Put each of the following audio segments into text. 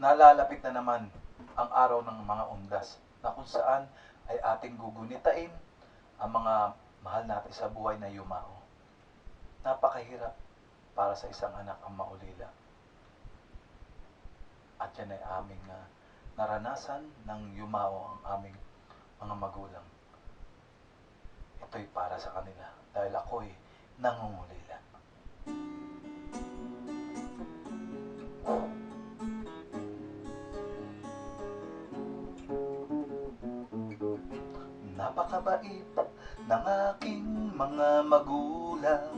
nalalapit na naman ang araw ng mga undas na kung saan ay ating gugunitain ang mga mahal natin sa buhay na yumao. Napakahirap para sa isang anak ang maulila. At yan ay aming ah, naranasan ng yumao ang aming mga magulang. Ito'y para sa kanila dahil ako'y nangungulila. Napakabait ng aking mga magulang.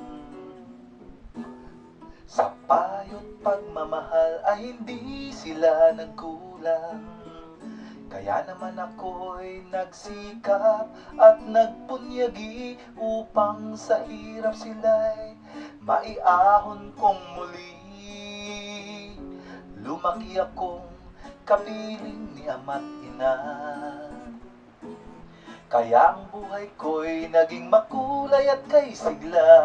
Sa payo't pagmamahal ay hindi sila nagkulang. Kaya naman ako'y nagsikap at nagpunyagi Upang sa hirap sila'y maiahon kong muli. Lumaki akong kapiling ni ama't ina kaya ang buhay ko'y naging makulay at kay sigla.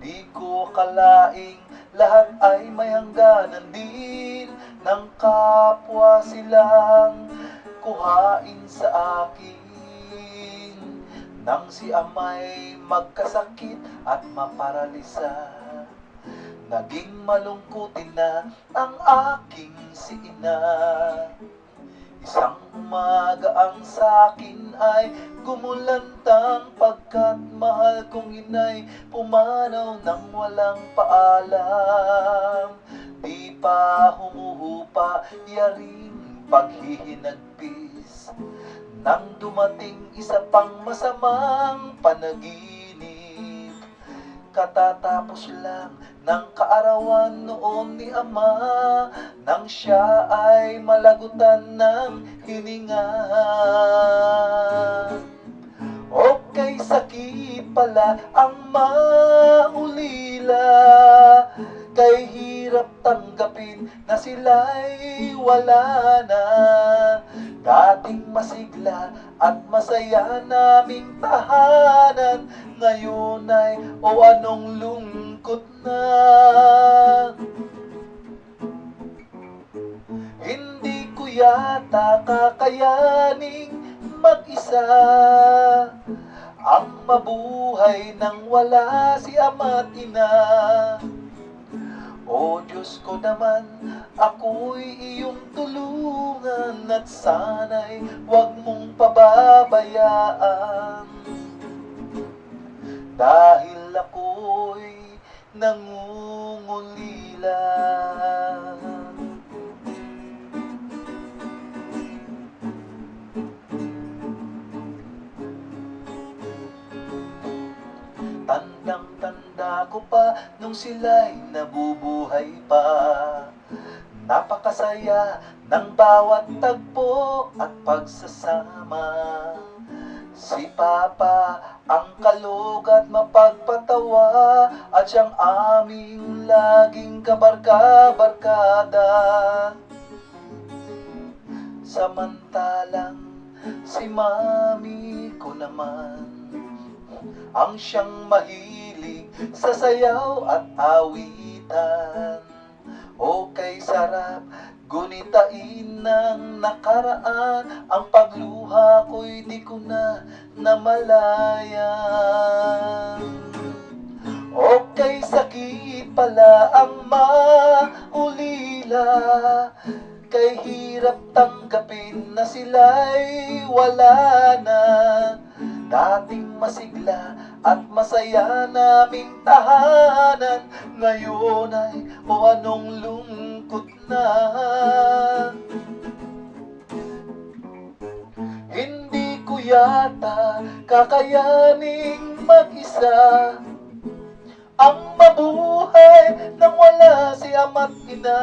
Di ko kalaing lahat ay may hangganan din Ng kapwa silang kuhain sa akin. Nang si amay magkasakit at maparalisa Naging malungkutin na ang aking si ina Isang umaga ang sakin ay gumulantang pagkat mahal kong inay pumanaw ng walang paalam. Di pa humuhupa yaring paghihinagpis nang dumating isa pang masamang panaginip. Katatapos lang ng kaarawan noon ni Ama nang siya ay malagutan ng hininga. O kay sakit pala ang maulila Kay hirap tanggapin na sila'y wala na Dating masigla at masaya naming tahanan. Ngayon ay o anong lungkot na? Hindi ko yata kakayaning mag-isa. Ang mabuhay nang wala si ama't ina. O Diyos ko naman, ako'y iyong tulungan At sana'y huwag mong pababayaan. Dahil ako'y nangungulila. Tandang-tanda ko pa nung sila'y nabubuhay pa Napakasaya ng bawat tagpo at pagsasama Si Papa ang kalog at mapagpatawa At siyang aming laging kabarka-barkada Samantalang si Mami ko naman ang siyang mahilig sa sayaw at awitan. O kay sarap gunitain ng nakaraan, ang pagluha ko'y di ko na namalayan. O kay sakit pala ang maulila, kay hirap tanggapin na sila'y wala na. Dating masigla at masaya naming tahanan. Ngayon ay o anong lungkot na? Hindi ko yata kakayaning mag-isa. Ang mabuhay nang wala si ama't ina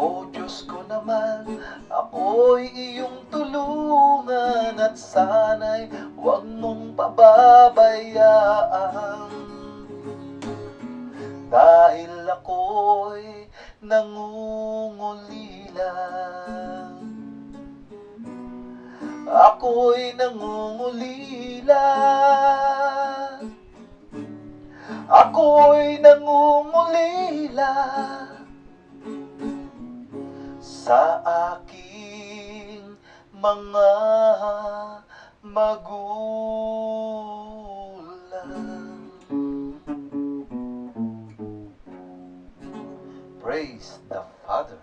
o Diyos ko naman, ako'y iyong tulungan at sana'y huwag mong pababayaan. Dahil ako'y nangungulila. Ako'y nangungulila. Ako'y nangungulila sa aking mga magulang. Praise the Father.